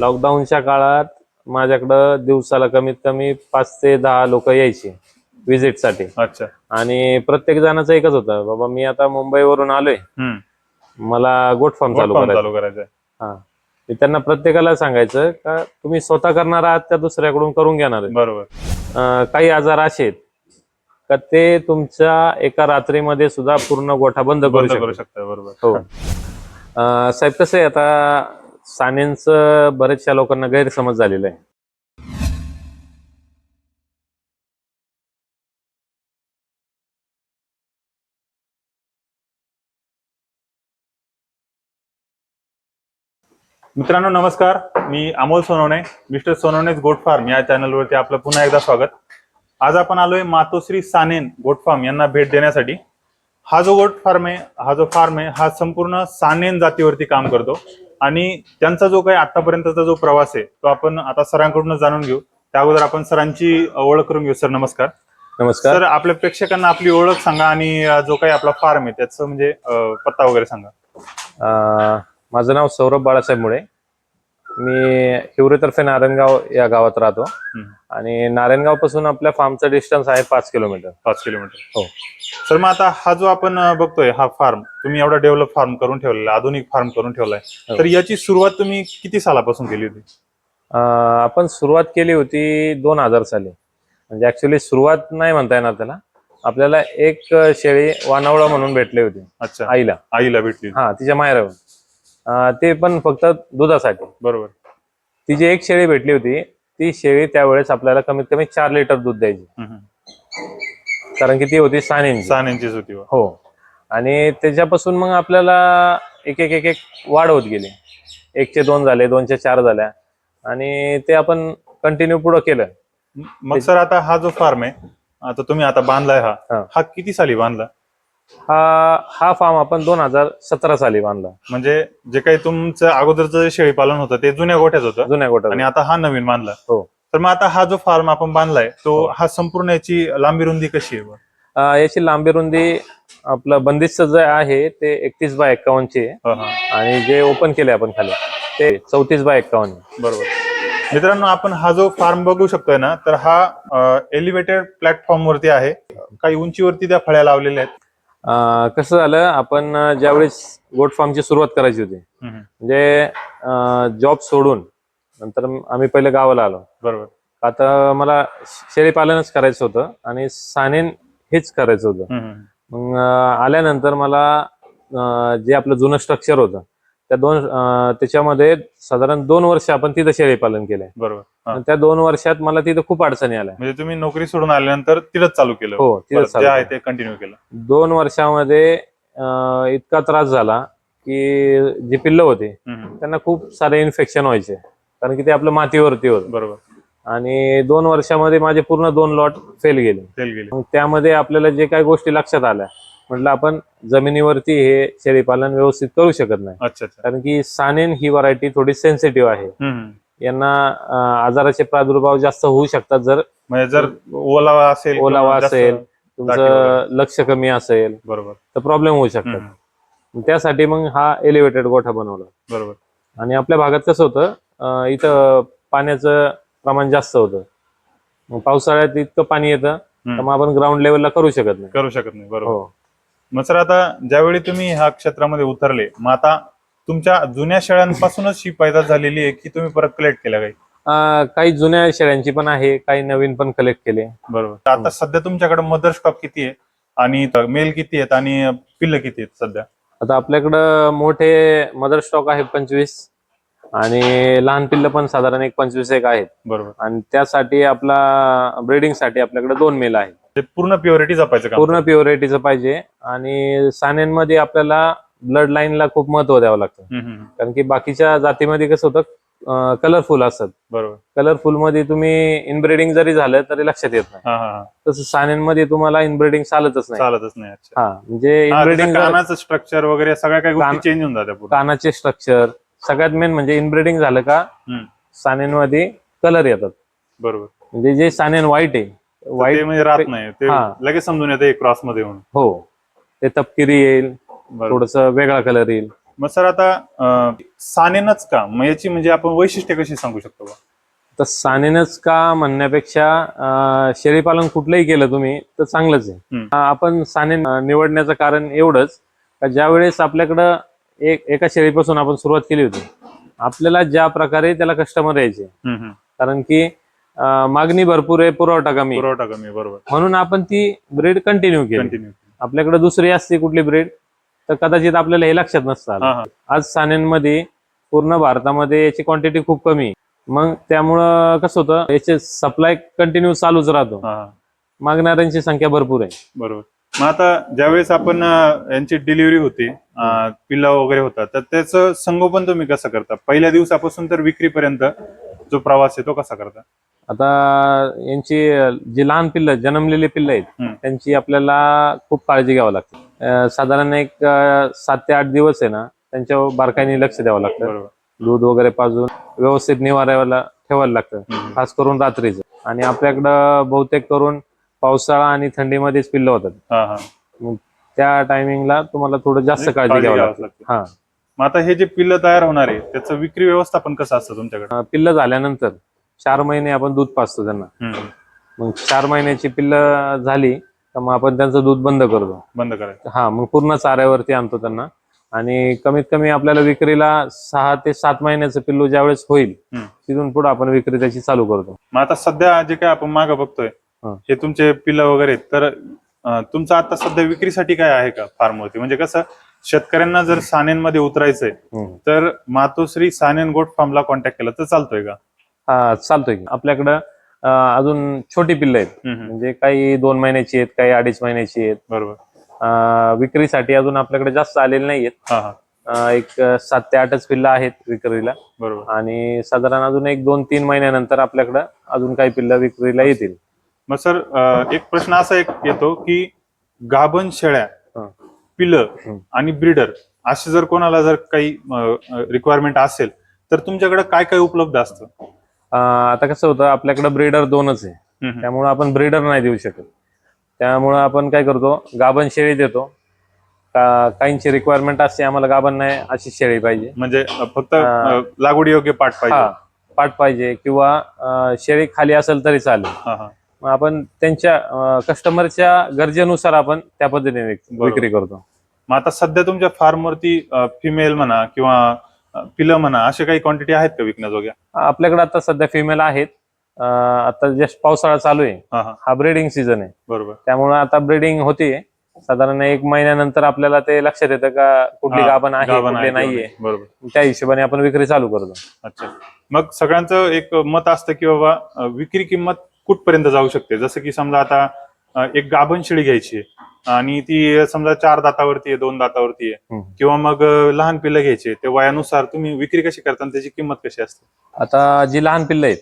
लॉकडाऊनच्या काळात माझ्याकडं दिवसाला कमीत कमी पाच ते दहा लोक यायचे विजिटसाठी अच्छा. आणि प्रत्येक जणाचं एकच होतं. बाबा मी आता मुंबईवरून आलोय. हम्म. मला गोट फार्म चालू करायचं चालू करायचंय. हा. ते त्यांना प्रत्येकाला सांगायचं का तुम्ही स्वतः करणार आहात त्या दुसऱ्याकडून करून घेणार आहे. बरोबर. अं, काही आजार असे आहेत का ते तुमच्या एका रात्रीमध्ये सुद्धा पूर्ण गोठा बंद करू बंद करू शकतो शकता बरोबर. हो. अं, साहेब कसं आहे आता सानेंचं बऱ्याचशा लोकांना गैरसमज झालेला आहे. मित्रांनो नमस्कार. मी अमोल सोनवणे मिस्टर सोनवणेच गोट फार्म या चॅनलवरती आपलं पुन्हा एकदा स्वागत. आज आपण आलोय मातोश्री सानेन गोट फार्म यांना भेट देण्यासाठी. हा जो गोट फार्म आहे हा जो फार्म आहे हा संपूर्ण सानेन जातीवरती काम करतो. आणि त्यांचा जो काही आतापर्यंतचा जो प्रवास आहे तो आपण आता सरांकडून जाणून घेऊ. त्या अगोदर आपण सरांची ओळख करून घेऊ सर नमस्कार. नमस्कार. सर आपल्या प्रेक्षकांना आपली ओळख सांगा आणि जो काही आपला फार्म आहे त्याचं म्हणजे पत्ता वगैरे सांगा. माझं नाव सौरभ बाळासाहेब मुळे. मी हिवरेतर्फे नारायणगाव या गावात राहतो. आणि नारायणगावपासून आपल्या फार्मचं डिस्टन्स आहे पाच किलोमीटर पाच किलोमीटर हो. सर मग आता हा जो आपण बघतोय हा फार्म तुम्ही एवढा डेव्हलप फार्म करून ठेवलेला आधुनिक फार्म करून ठेवलाय. हो. तर याची सुरुवात तुम्ही किती सालापासून केली होती? आपण सुरुवात केली होती दोन हजार साली. म्हणजे ऍक्च्युली सुरुवात नाही म्हणता येणार त्याला. आपल्याला एक शेळी वानावळा म्हणून भेटली होती. अच्छा. आईला. आईला भेटली. हा तिच्या माहेरावर ते पण फक्त दुधासाठी. बरोबर. ती जी एक शेळी भेटली होती ती शेळी त्यावेळेस आपल्याला कमीत कमी चार लिटर दूध द्यायची. कारण की ती होती सानेंची. सहा इंचीच होती. हो. आणि त्याच्यापासून मग आपल्याला एक एक एक एक वाढ होत गेली. एकचे दोन झाले दोनचे चार झाल्या. आणि ते आपण कंटिन्यू पुढं केलं. मग सर आता हा जो फार्म आहे आता तुम्ही आता बांधलाय हा. हा किती साली बांधला? हा हा फार्म आपण दोन हजार सतरा साली बांधला. म्हणजे जे काही तुमचं अगोदरचं जे शेळी पालन होतं ते जुन्या गोठ्यात होतं? जुन्या गोठा आणि आता हा नवीन बांधला. हो. तर मग आता हा जो फार्म आपण बांधलाय तो हो. हा संपूर्ण याची लांबी रुंदी कशी आहे? अं, याची लांबी रुंदी आपलं बंदिस्त जे आहे ते एकतीस बाय आहे. हा, हा. आणि जे ओपन केले आपण खाली ते चौतीस बाय एक्कावन्न. आहे. बरोबर. मित्रांनो आपण हा जो फार्म बघू शकतोय ना तर हा एलिव्हेटेड प्लॅटफॉर्म वरती आहे. काही उंचीवरती त्या फळ्या लावलेल्या आहेत. कसं झालं आपण ज्यावेळेस गोट फार्मची सुरुवात करायची होती म्हणजे जॉब सोडून नंतर आम्ही पहिले गावाला आलो. बरोबर. आता मला शेळी पालनच करायचं होतं आणि सानेन हेच करायचं होतं. मग आल्यानंतर मला जे आपलं जुनं स्ट्रक्चर होतं त्या दोन त्याच्यामध्ये साधारण दोन वर्ष आपण तिथं शेळी पालन केलंय. बरोबर. त्या दोन वर्षात मला तिथं खूप अडचणी आल्या. म्हणजे तुम्ही नोकरी सोडून आल्यानंतर तिथंच चालू केलं. हो तिथं कंटिन्यू केलं. दोन वर्षामध्ये इतका त्रास झाला की जी पिल्लं होती त्यांना खूप सारे इन्फेक्शन व्हायचे. कारण की ते आपलं मातीवरती होतं. बरोबर. आणि दोन वर्षामध्ये माझे पूर्ण दोन लॉट फेल गेले. तेल गेले. त्यामध्ये आपल्याला जे काही गोष्टी लक्षात आल्या म्हटलं आपण जमिनीवरती हे शेळीपालन व्यवस्थित करू शकत नाही. अच्छा अच्छा. कारण की सानेन ही व्हरायटी थोडी सेन्सिटिव्ह आहे. हम्म. यांना अं, आजाराचे प्रादुर्भाव जास्त होऊ शकतात जर म्हणजे जर ओलावा असेल किंवा ओलावा जास्त- असेल तुमचं. लक्ष कमी असेल बरोबर. तर प्रॉब्लेम होऊ शकतात. हम्म, त्यासाठी मग हा एलिव्हेटेड गोठा बनवला. बरोबर. आणि आपल्या भागात कसं होतं अं, इथं पाण्याचं प्रमाण जास्त होतं. मग पावसाळ्यात इतकं पाणी येतं तर हम्म. मग आपण ग्राउंड लेवलला करू शकत नाही. करू शकत नाही बरोबर. हो. मग सर आता ज्यावेळी तुम्ही ह्या क्षेत्रामध्ये उतरले मग आता तुमच्या जुन्या शेळ्यांपासूनच ही पैदास झालेली आहे की तुम्ही परत कलेक्ट केल्या काही? अं, काही जुन्या शेळ्यांची पण आहे काही नवीन पण कलेक्ट केले. बरोबर. तर आता सध्या तुमच्याकडे मदर स्टॉक किती आहे? आणि मेल किती आहेत? आणि पिल्ल किती आहेत सध्या? आता आपल्याकडं मोठे मदर स्टॉक आहे पंचवीस आणि लहान पिल्लं पण साधारण एक पंचवीस एक आहेत. बरोबर. आणि त्यासाठी आपला ब्रीडिंगसाठी आपल्याकडे दोन मेल आहेत. ते पूर्ण प्युरिटी जपायचं काम पूर्ण प्युरिटीचं पाहिजे. आणि सानेंमध्ये आपल्याला ब्लड लाईनला खूप महत्त्व द्यावं लागतं. हम्म, कारण की बाकीच्या जातीमध्ये कसं होतं कलरफुल असतात. बरोबर. कलरफुलमध्ये तुम्ही इनब्रिडिंग जरी झालं तरी लक्षात येत नाही. हा हा हा. तसं सानेंमध्ये तुम्हाला इनब्रिडिंग चालतच नाही. चालतच नाही अच्छा. हा म्हणजे हा, त्याचं इनब्रिडिंग कानाचं स्ट्रक्चर वगैरे सगळ्या काही गोष्टी कान- चेंज होऊन जात्या पूर्ण. कानाचे स्ट्रक्चर सगळ्यात मेन म्हणजे इनब्रिडिंग झालं का हम्म, कलर येतात. बरोबर. म्हणजे जे सानेन व्हाईट आहे ते म्हणजे राहत नाही ते हा. लगेच समजून येते क्रॉसमध्ये म्हणून हो ते तपकिरी येईल बरोबर थोडस वेगळा कलर येईल मग सर आता अं, सानेनच का मग याची म्हणजे आपण वैशिष्ट्य कशी सांगू शकतो बा? तर सानेनच का म्हणण्यापेक्षा अं, शेळीपालन कुठलंही केलं तुम्ही तर चांगलंच आहे हम्म. अं, आपण सानेन अं, निवडण्याचं कारण एवढंच का ज्यावेळेस आपल्याकडं एक एका शेळीपासून आपण सुरुवात केली होती आपल्याला ज्या प्रकारे त्याला कस्टमर यायचे हम्म, हम्म. कारण की मागणी भरपूर आहे पुरवठा कमी आहे. पुरवठा कमी बरोबर. म्हणून आपण ती ब्रीड कंटिन्यू केली. कंटिन्यू आपल्याकडे दुसरी असते कुठली ब्रीड तर कदाचित आपल्याला हे लक्षात नसतं आलं. हा हा. आज साण्यांमध्ये पूर्ण भारतामध्ये याची क्वांटिटी खूप कमी आहे. मग त्यामुळं कसं होतं याचे सप्लाय कंटिन्यू चालूच राहतो. हा हा. मागणाऱ्यांची संख्या भरपूर आहे. बरोबर. मग आता ज्यावेळेस आपण अं, यांची डिलिव्हरी होती अं, पिल्ला वगैरे होता तर त्याचं संगोपन तुम्ही कसं करता? पहिल्या दिवसापासून तर विक्रीपर्यंत जो प्रवास आहे तो कसा करता? आता यांची जी लहान पिल्लं जन्मलेली पिल्लं आहेत हम्म. त्यांची आपल्याला खूप काळजी घ्यावं लागते. अं, साधारण एक अं, सात ते आठ दिवस आहे ना त्यांच्यावर बारकाईने लक्ष द्यावं लागतं. बरोबर. दूध वगैरे पाजून व्यवस्थित निवारायला ठेवायला लागतं हम्म. खास करून रात्रीचं. आणि आपल्याकडं बहुतेक करून पावसाळा आणि थंडीमध्येच पिल्लं होतात. हा हा. त्या टायमिंगला तुम्हाला थोडं जास्त म्हणजे काळजी घ्यावी लागते. हा. मग आता हे जे पिल्लं तयार होणार आहे त्याचं विक्री व्यवस्थापन कसं असतं तुमच्याकडे अं, पिल्लं झाल्यानंतर चार महिने आपण दूध पाजतो त्यांना हम्म. मग चार महिन्याची पिल्लं झाली तर मग आपण त्यांचं दूध बंद करतो बंद करायचं हा मग पूर्ण चाऱ्यावरती आणतो त्यांना आणि कमीत कमी आपल्याला विक्रीला सहा ते सात महिन्याचं पिल्लू ज्यावेळेस होईल हम्म. तिथून पुढे आपण विक्री त्याची चालू करतो मग आता सध्या जे काय आपण मागं बघतोय हा. हे तुमचे पिल्लं वगैरे आहेत. तर अं, तुमचं आता सध्या विक्रीसाठी काय आहे का फार्मवरती म्हणजे कसं शेतकऱ्यांना जर सानेनमध्ये उतरायचंय हम्म. तर मातोश्री सानेन गोट फार्मला कॉन्टॅक्ट केला तर चालतोय का? हा चालतोय की. आपल्याकडं अं, अजून छोटी पिल्लं आहेत. हम्म, हम्म. म्हणजे काही दोन महिन्याची आहेत काही अडीच महिन्याची आहेत. बरोबर. अं, विक्रीसाठी अजून आपल्याकडे जास्त आलेले नाहीयेत. हा हा. अं, एक अं, सात ते आठच पिल्लं आहेत विक्रीला. बरोबर. आणि साधारण अजून एक दोन तीन महिन्यानंतर आपल्याकडं अजून काही पिल्लं विक्रीला येतील. मग सर अं, एक प्रश्न असा एक येतो की गाभण शेळ्या हा. हम्म. आणि ब्रीडर असे जर कोणाला जर काही रिक्वायरमेंट असेल तर तुमच्याकडे काय काय उपलब्ध असतं? आता कसं होतं आपल्याकडं ब्रीडर दोनच आहे. त्यामुळं आपण ब्रीडर नाही देऊ शकत. त्यामुळं आपण काय करतो गाभण शेळी देतो. काहींची रिक्वायरमेंट असते आम्हाला गाभण नाही अशी शेळी पाहिजे. म्हणजे फक्त लागवडी योग्य पाठ पाहिजे. पाट पाहिजे किंवा शेळी खाली असेल तरी चालेल. आपण त्यांच्या कस्टमरच्या गरजेनुसार आपण त्या पद्धतीने. विक्री करतो. मग आता सध्या तुमच्या फार्मवरती फिमेल म्हणा किंवा पिलं म्हणा असे काही क्वांटिटी आहेत का विकण्यात वगैरे आपल्याकडे आता सध्या फिमेल आहेत. आता जस्ट पावसाळा चालू आहे. हा ब्रीडिंग सीझन आहे. बरोबर. त्यामुळे आता ब्रीडिंग होतीये साधारण एक महिन्यानंतर आपल्याला ते लक्षात येतं का कुठली गाभण आहे कुठली नाहीये. नाही. बरोबर. त्या हिशोबाने आपण विक्री चालू करतो. अच्छा. मग सगळ्यांचं एक मत असतं की बाबा विक्री किंमत कुठपर्यंत जाऊ शकते? जसं की समजा आता एक गाभण शेळी घ्यायची आणि ती समजा चार दातावरती आहे दोन दातावरती आहे. किंवा मग लहान पिल्लं घ्यायची ते वयानुसार तुम्ही विक्री कशी करता आणि त्याची किंमत कशी असते? आता जी लहान पिल्लं आहेत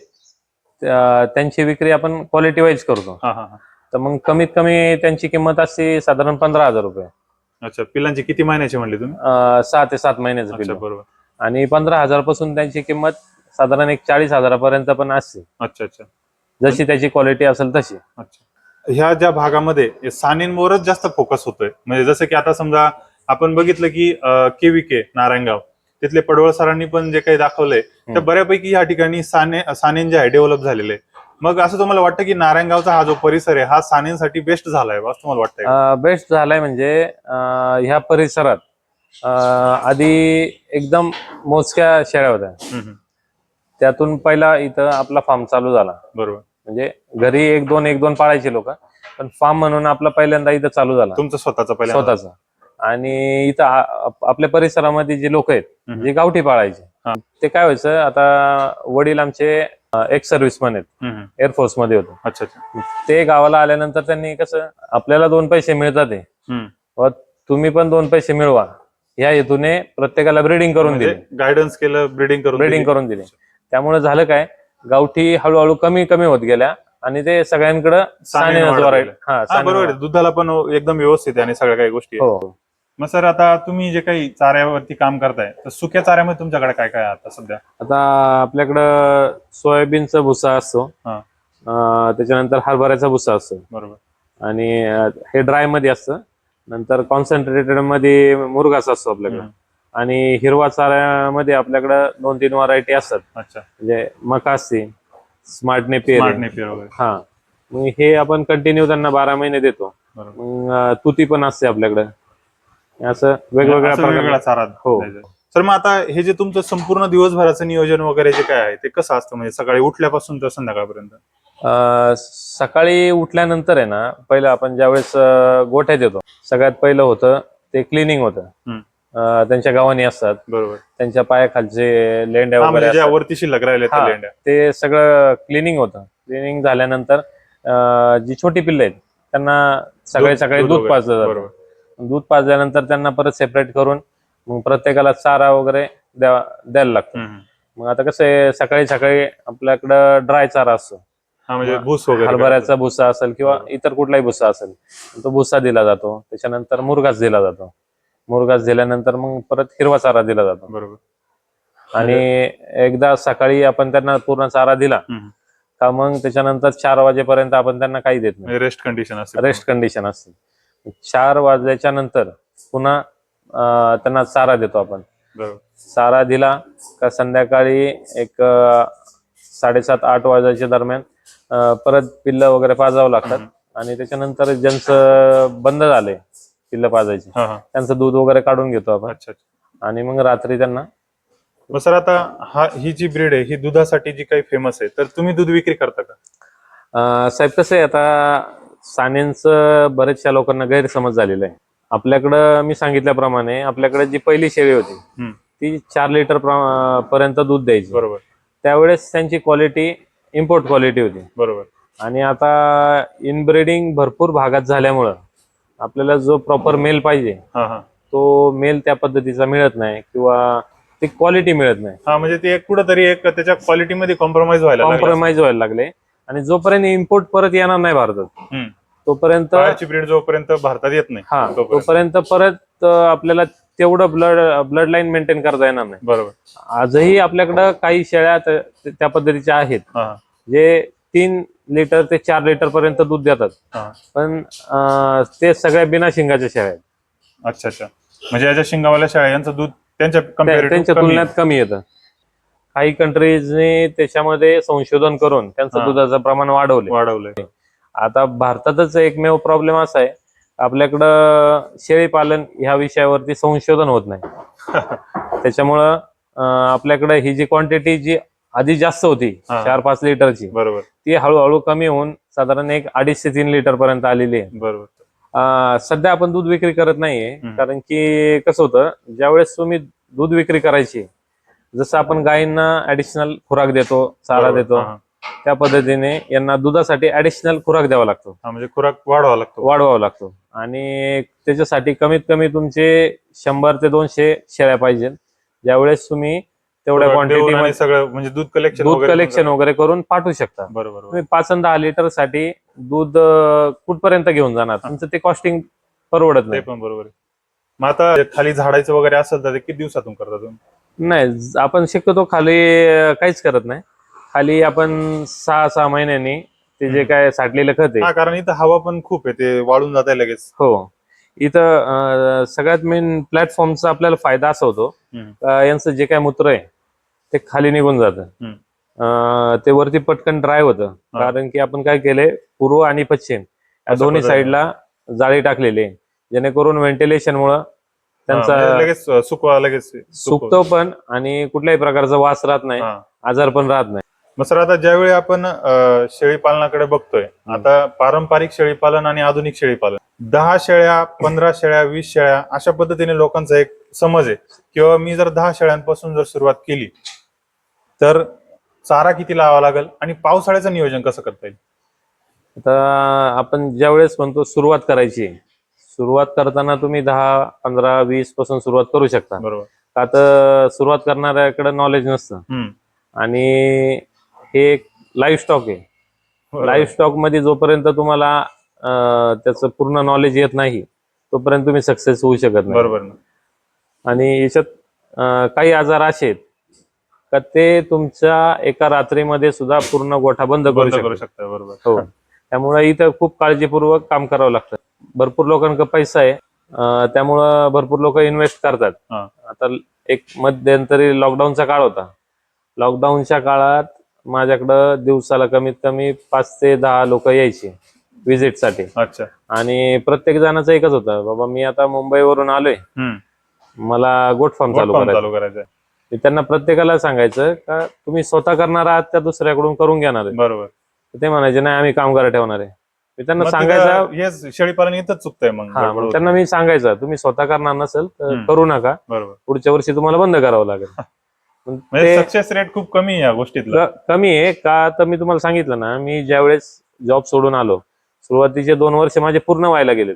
त्या- त्यांची विक्री आपण क्वालिटी वाईज करतो. हा हा हा. तर मग कमीत कमी त्यांची किंमत असते साधारण पंधरा हजार रुपये. अच्छा पिल्लांची किती महिन्याची म्हणली तुम्ही? सहा ते सात महिन्याचं पिल्लं. बरोबर. आणि पंधरा हजारपासून त्यांची किंमत साधारण एक चाळीस हजारापर्यंत पण असते. अच्छा अच्छा. जशी त्याची क्वालिटी असेल तशी. अच्छा. ह्या ज्या भागामध्ये सानेंवरच जास्त फोकस होतोय म्हणजे जसं की आता समजा आपण बघितलं की केविके नारायणगाव तिथले पडवळ सरांनी पण जे काही दाखवलंय तर. बऱ्यापैकी या ठिकाणी साने सानेन जे आहे डेव्हलप झालेले मग असं तुम्हाला वाटतं की नारायणगावचा हा जो परिसर आहे हा सानेंसाठी बेस्ट झालाय असं तुम्हाला वाटतंय का? बेस्ट झालाय म्हणजे ह्या परिसरात आधी एकदम मोजक्या शेळ्या होत्या. त्यातून पहिला इथं आपला फार्म चालू झाला बरोबर म्हणजे घरी एक दोन एक दोन पाळायचे लोक. पण फार्म म्हणून आपला पहिल्यांदा इथं चालू झाला. तुमचं स्वतःचा पहिला स्वतःचा. आणि इथं आपल्या परिसरामध्ये जे लोक आहेत. जे गावठी पाळायचे. ते काय व्हायचं आता वडील आमचे एक्स सर्व्हिसमॅन आहेत. एअरफोर्समध्ये होते. अच्छा अच्छा. ते गावाला आल्यानंतर त्यांनी कसं आपल्याला दोन पैसे मिळतात. व तुम्ही पण दोन पैसे मिळवा. या हेतूने प्रत्येकाला ब्रिडिंग करून दिले. गायडन्स केलं ब्रिडिंग करून ब्रिडिंग. करून दिले. त्यामुळे झालं काय गावठी हळूहळू कमी कमी होत गेल्या आणि ते सगळ्यांकडे सानेनं वाढत गेलं. हा हा सानेनं बरोबर आहे. दुधाला पण एकदम व्यवस्थित आहे आणि सगळ्या काही गोष्टी आहेत. हो मग सर आता तुम्ही जे काही चाऱ्यावरती काम करताय तर सुक्या चाऱ्यामध्ये तुमच्याकडे काय काय आहे आता सध्या आता आपल्याकडं सोयाबीनचा भुसा असतो हा. अं, त्याच्यानंतर हरभऱ्याचा भुसा असतो बरोबर आणि अं, हे ड्रायमध्ये असतं नंतर कॉन्सन्ट्रेटेडमध्ये मुरगास असतो आपल्याकडे हम्म. आणि हिरवा चाऱ्यामध्ये आपल्याकडं दोन तीन व्हरायटी असतात. अच्छा. म्हणजे मका असते स्मार्ट नेपियर. स्मार्ट नेपियर वगैरे. हा. मग हे आपण कंटिन्यू त्यांना बारा महिने देतो. बरोबर. मग अं, तुती पण असते आपल्याकडे. असं वेगवेगळ्या असं वेगवेगळा चारा हो. द्यायचा. सर मग आता हे जे तुमचं संपूर्ण दिवसभराचं नियोजन वगैरे जे काय आहे ते कसं असतं? म्हणजे सकाळी उठल्यापासून तर संध्याकाळपर्यंत? अं, सकाळी उठल्यानंतर आहे ना पहिलं आपण ज्यावेळेस अं, गोठ्यात येतो सगळ्यात पहिलं होतं ते क्लिनिंग होतं. हम्म. त्यांच्या गावानी असतात बरोबर त्यांच्या पायाखालचे लेंड्या हा वगैरे म्हणजे ज्या असतात. वरती शिल्लक हा. लेंड्या ते सगळं क्लिनिंग होतं क्लिनिंग झाल्यानंतर अं, जी छोटी पिल्लं आहेत त्यांना सकाळी दूध- सकाळी दूध वगैरे. पाजलं जातं बरोबर दूध पाजल्यानंतर त्यांना परत सेपरेट करून मग प्रत्येकाला चारा वगैरे द्या द्यायला लागतो हम्म. मग आता कसं आहे सकाळी सकाळी आपल्याकडं ड्राय चारा असतो हा म्हणजे. भूस वगैरे हरभऱ्याचा भुसा असेल किंवा. इतर कुठलाही भुसा असेल तो भुसा दिला जातो त्याच्यानंतर मुरगास दिला जातो मुरगास दिल्यानंतर मग परत हिरवा चारा दिला जातो. बरोबर. आणि एकदा सकाळी आपण त्यांना पूर्ण चारा दिला. का मग त्याच्यानंतर चार वाजेपर्यंत आपण त्यांना काही देत नाही. रेस्ट कंडिशन असते. रेस्ट कंडिशन असते. चार वाजल्याच्या नंतर पुन्हा त्यांना चारा देतो आपण. बरोबर. चारा दिला का संध्याकाळी एक साडेसात आठ वाजायच्या दरम्यान परत पिल्लं वगैरे पाजावं लागतात. आणि त्याच्यानंतर ज्यांचं बंद झाले पिल्लं पाजायची. हा हा. त्यांचं दूध वगैरे काढून घेतो आपण. अच्छा अच्छा. आणि मग रात्री त्यांना मग सर आता हा ही जी ब्रीड आहे ही दुधासाठी जी काही फेमस आहे तर तुम्ही दूध विक्री करता का? अं, साहेब कसं आहे आता सानेंचं बरेचशा लोकांना गैरसमज झालेला आहे. आपल्याकडं मी सांगितल्याप्रमाणे आपल्याकडे जी पहिली शेळी होती हम्म. ती चार लिटर प्र- पर्यंत दूध द्यायची. बरोबर. त्यावेळेस त्यांची क्वालिटी इम्पोर्ट क्वालिटी होती. बरोबर. आणि आता इनब्रीडिंग भरपूर भागात झाल्यामुळं आपल्याला जो प्रॉपर मेल पाहिजे हा हा. तो मेल त्या पद्धतीचा मिळत नाही किंवा ती क्वालिटी मिळत नाही. हा म्हणजे ते एक कुठंतरी एक त्याच्या क्वालिटीमध्ये कॉम्प्रोमाइज व्हायला लागलं. कॉम्प्रोमाइज व्हायला लागले. आणि जोपर्यंत इम्पोर्ट परत येणार नाही भारतात हम्म. तोपर्यंत बाहेरची ब्रीड जोपर्यंत भारतात येत नाही हा तोपर्यंत. तोपर्यंत परत अं, आपल्याला तेवढं ब्लड ब्लड लाईन मेंटेन करता येणार नाही. बरोबर. आजही आपल्याकडं काही शेळ्या त्या पद्धतीच्या आहेत. हा हा, जे तीन लिटर ते चार लिटर पर्यंत दूध देतात. पण ते सगळ्या बिना शिंगाच्या शेळ्या आहेत. अच्छा अच्छा. म्हणजे याच्या शिंगावाल्या शाळा यांचं दूध त्यांच्या त्यांच्या तुलनेत कमी येतं. काही कंट्रीजने त्याच्यामध्ये संशोधन करून त्यांचं. दुधाचं प्रमाण वाढवले. वाढवलंय आता भारतातच एकमेव प्रॉब्लेम असा आहे. आपल्याकडं शेळी पालन ह्या विषयावरती संशोधन होत नाही. त्याच्यामुळं आपल्याकडे ही जी क्वांटिटी जी आधी जास्त होती हा. चार पाच लिटरची बरोबर ती हळूहळू कमी होऊन साधारण एक अडीच ते तीन लिटर पर्यंत आलेली आहे बरोबर अं, सध्या आपण दूध विक्री करत नाहीये हम्म. कारण की कसं होतं ज्यावेळेस तुम्ही दूध विक्री करायची जसं आपण गायींना ऍडिशनल खुराक देतो चारा बरोबर. देतो हा, हा. त्या पद्धतीने यांना दुधासाठी ऍडिशनल खुराक द्यावा लागतो हा म्हणजे खुराक वाढवावा लागतो वाढवावा लागतो आणि त्याच्यासाठी कमीत कमी तुमचे शंभर ते दोनशे शेळ्या पाहिजेत ज्यावेळेस तुम्ही तेवढ्या क्वांटिटी सगळं म्हणजे दूध कलेक्शन दूध कलेक्शन वगैरे करून पाठवू शकता. बरोबर. तुम्ही पाच आणि दहा लिटरसाठी दूध कुठपर्यंत घेऊन जाणार? तुमचं ते कॉस्टिंग परवडत नाही. पण बरोबर मग आता खाली झाडायचं वगैरे असेल तर किती दिवसातून करता तुम्ही? नाही आपण शक्यतो खाली काहीच करत नाही. खाली आपण सहा सहा महिन्यांनी ते जे. काय साठलेलं खत आहे. कारण इथं हवा पण खूप आहे ते वाळून जात आहे लगेच. हो. इथं सगळ्यात मेन प्लॅटफॉर्मचा आपल्याला फायदा असा होतो यांचं जे काय मूत्र आहे ते खाली निघून जातं. ते वरती पटकन ड्राय होतं. कारण की आपण काय केलंय पूर्व आणि पश्चिम या दोन्ही. साईडला जाळी टाकलेली आहे. जेणेकरून व्हेंटिलेशन मुळे हा, म्हणजे त्यांचा लगेच सुकवा लगेच सुकतो पण आणि कुठल्याही प्रकारचा वास राहत नाही. आजार पण राहत नाही. मग सर आता ज्यावेळी आपण शेळी पालनाकडे बघतोय आता पारंपरिक शेळी पालन आणि आधुनिक शेळी पालन दहा शेळ्या पंधरा शेळ्या वीस शेळ्या अशा पद्धतीने लोकांचा एक समज आहे. किंवा मी जर दहा शेळ्यांपासून जर सुरुवात केली तर चारा किती लावा लागेल आणि पावसाळ्याचं नियोजन कसं करता येईल? आता आपण ज्यावेळेस म्हणतो सुरुवात करायची सुरुवात करताना तुम्ही दहा पंधरा वीसपासून सुरुवात करू शकता. बरोबर. तर सुरुवात करणाऱ्याकडे नॉलेज नसतं. आणि हे एक लाईव्ह स्टॉक आहे. लाईव्ह स्टॉकमध्ये जोपर्यंत तुम्हाला त्याचं पूर्ण नॉलेज येत नाही तोपर्यंत तुम्ही सक्सेस होऊ शकत नाही. बरोबर आणि याच्यात काही आजार असे आहेत का ते तुमच्या एका रात्रीमध्ये सुद्धा पूर्ण गोठा बंद करू शकतो बरोबर. हो. त्यामुळे इथं खूप काळजीपूर्वक काम करावं लागतं. भरपूर लोकांकडे पैसा आहे. त्यामुळं भरपूर लोक इन्व्हेस्ट करतात. आता एक मध्यंतरी लॉकडाऊनचा काळ होता. लॉकडाऊनच्या काळात माझ्याकडं दिवसाला कमीत कमी पाच ते दहा लोक यायचे विजिटसाठी अच्छा. आणि प्रत्येक जणाचं एकच होतं. बाबा मी आता मुंबईवरून आलोय. हम्म. मला गोट फार्म चालू करायचं चालू करायचंय. मी त्यांना प्रत्येकाला सांगायचं का तुम्ही स्वतः करणार आहात त्या दुसऱ्याकडून करून घेणार आहे. बरोबर. तर ते म्हणायचे नाही आम्ही कामगार ठेवणार आहे. मी त्यांना मग सांगायचं तिथं शेळीपालन इथंच चुकतंय मग. हा मग. त्यांना मी सांगायचं तुम्ही स्वतः करणार नसेल तर हम्म. करू नका. बरोबर. पुढच्या वर्षी तुम्हाला बंद करावं लागेल. सक्सेस रेट खूप कमी आहे या गोष्टीतला क- कमी आहे का तर मी तुम्हाला सांगितलं ना मी ज्यावेळेस जॉब सोडून आलो सुरुवातीचे दोन वर्ष माझे पूर्ण व्हायला गेले.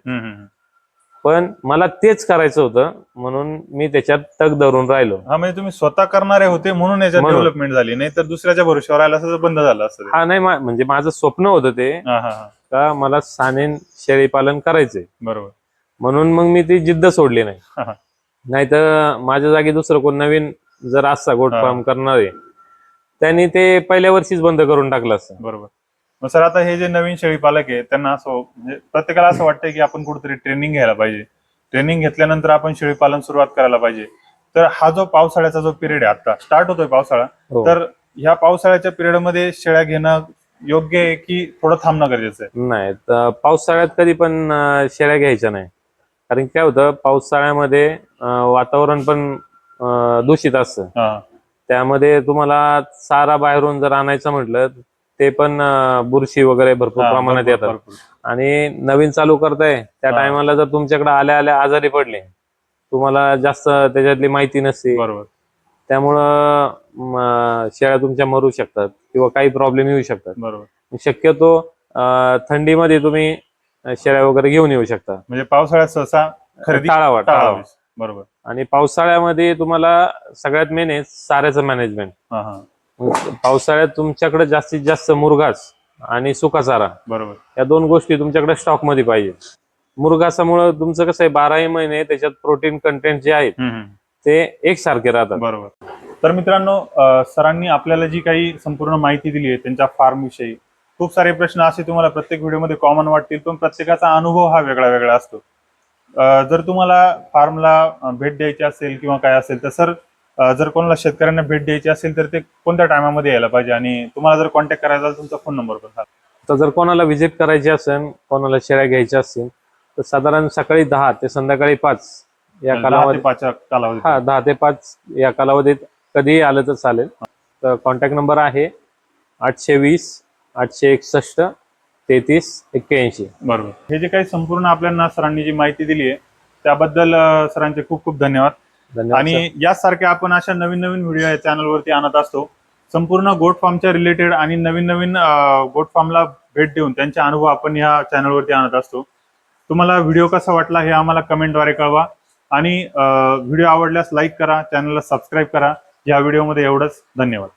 पण मला तेच करायचं होतं म्हणून मी त्याच्यात तग धरून राहिलो हा म्हणजे तुम्ही स्वतः करणारे होते म्हणून याच्यात. डेव्हलपमेंट झाली नाही तर दुसऱ्याच्या भरोश्यावर आलं असं बंद झालं असतं ते. हा नाही मा- म्हणजे माझं स्वप्न होतं ते हा हा हा का मला सानेन शेळी पालन करायचंय बरोबर म्हणून मग मी ती जिद्द सोडली नाही हा, हा. नाही तर माझ्या जागी दुसरं कोण नवीन जर असता गोट हा. फार्म करणारे त्यांनी ते पहिल्या वर्षीच बंद करून टाकलं असतं बरोबर. मग सर आता हे जे नवीन शेळी पालक आहे त्यांना असं म्हणजे प्रत्येकाला असं वाटतंय की आपण कुठेतरी ट्रेनिंग घ्यायला पाहिजे. ट्रेनिंग घेतल्यानंतर आपण शेळी पालन सुरुवात करायला पाहिजे. तर हा जो पावसाळ्याचा जो पिरियड आहे आता स्टार्ट होतोय पावसाळा हो. तर ह्या पावसाळ्याच्या पिरियडमध्ये शेळ्या घेणं योग्य आहे की थोडं थांबणं गरजेचं आहे? नाही तर पावसाळ्यात कधी पण शेळ्या घ्यायच्या नाही. कारण काय होतं पावसाळ्यामध्ये वातावरण पण दूषित असतं. हा. त्यामध्ये तुम्हाला चारा बाहेरून जर आणायचं म्हटलं ते पण अं, बुरशी वगैरे भरपूर हा, प्रमाणात भरपूर- येतात. भरपूर. आणि नवीन चालू करताय त्या हा. टायमाला जर तुमच्याकडे आल्या आल्या आजारी पडले तुम्हाला जास्त त्याच्यातली माहिती नसते. बरोबर. त्यामुळं म, शेळ्या तुमच्या मरू शकतात किंवा काही प्रॉब्लेम येऊ शकतात. बरोबर. शक्यतो अं, थंडीमध्ये तुम्ही अं, शेळ्या वगैरे घेऊन येऊ शकता. म्हणजे पावसाळ्यात सहसा खरेदी टाळावा टाळावा. टाळावी बरोबर. आणि पावसाळ्यामध्ये तुम्हाला सगळ्यात मेन आहे चाऱ्याचं मॅनेजमेंट हा हा. पावसाळ्यात तुमच्याकडे जास्तीत जास्त मुरघास आणि सुका चारा बरोबर. या दोन गोष्टी तुमच्याकडे स्टॉकमध्ये पाहिजे. मुरघासामुळे तुमचं कसं आहे बाराही महिने त्याच्यात प्रोटीन कंटेंट जे आहेत हम्म, हम्म. ते एकसारखे राहतात. बरोबर. तर मित्रांनो अ, सरांनी आपल्याला जी काही संपूर्ण माहिती दिली आहे त्यांच्या फार्म विषयी खूप सारे प्रश्न असे तुम्हाला प्रत्येक व्हिडिओमध्ये कॉमन वाटतील पण प्रत्येकाचा अनुभव हा वेगळा वेगळा असतो. जर तुम्हाला फार्मला भेट द्यायची असेल किंवा काय असेल तर सर जर कोणाला शेतकऱ्यांना भेट द्यायची असेल तर ते कोणत्या टायमामध्ये यायला पाहिजे? आणि तुम्हाला जर कॉन्टॅक्ट करायचा तुमचा फोन नंबर पण तर जर कोणाला व्हिजिट करायची असेल कोणाला शेळ्या घ्यायच्या असतील तर साधारण सकाळी दहा ते संध्याकाळी पाच या कालावधीत पाचच्या कालावधी हा दहा ते पाच या कालावधीत कधीही आलं तर चालेल. तर कॉन्टॅक्ट नंबर आहे आठशे वीस आठशे एकसष्ट तेहतीस एक्क्याऐंशी बरोबर. हे जे काही संपूर्ण आपल्याला सरांनी जी माहिती दिली आहे त्याबद्दल अ, सरांचे खूप खूप धन्यवाद. धन्यवाद सर. आणि यासारख्या आपण अशा नवीन नवीन व्हिडिओ या चॅनलवरती आणत असतो संपूर्ण गोट फार्मच्या रिलेटेड आणि नवीन नवीन अं, गोट फार्मला भेट देऊन त्यांचे अनुभव आपण या चॅनलवरती आणत असतो. तुम्हाला व्हिडिओ कसा वाटला हे आम्हाला कमेंटद्वारे कळवा आणि व्हिडिओ आवडल्यास लाईक करा चॅनलला सबस्क्राईब करा. या व्हिडिओमध्ये एवढंच. धन्यवाद.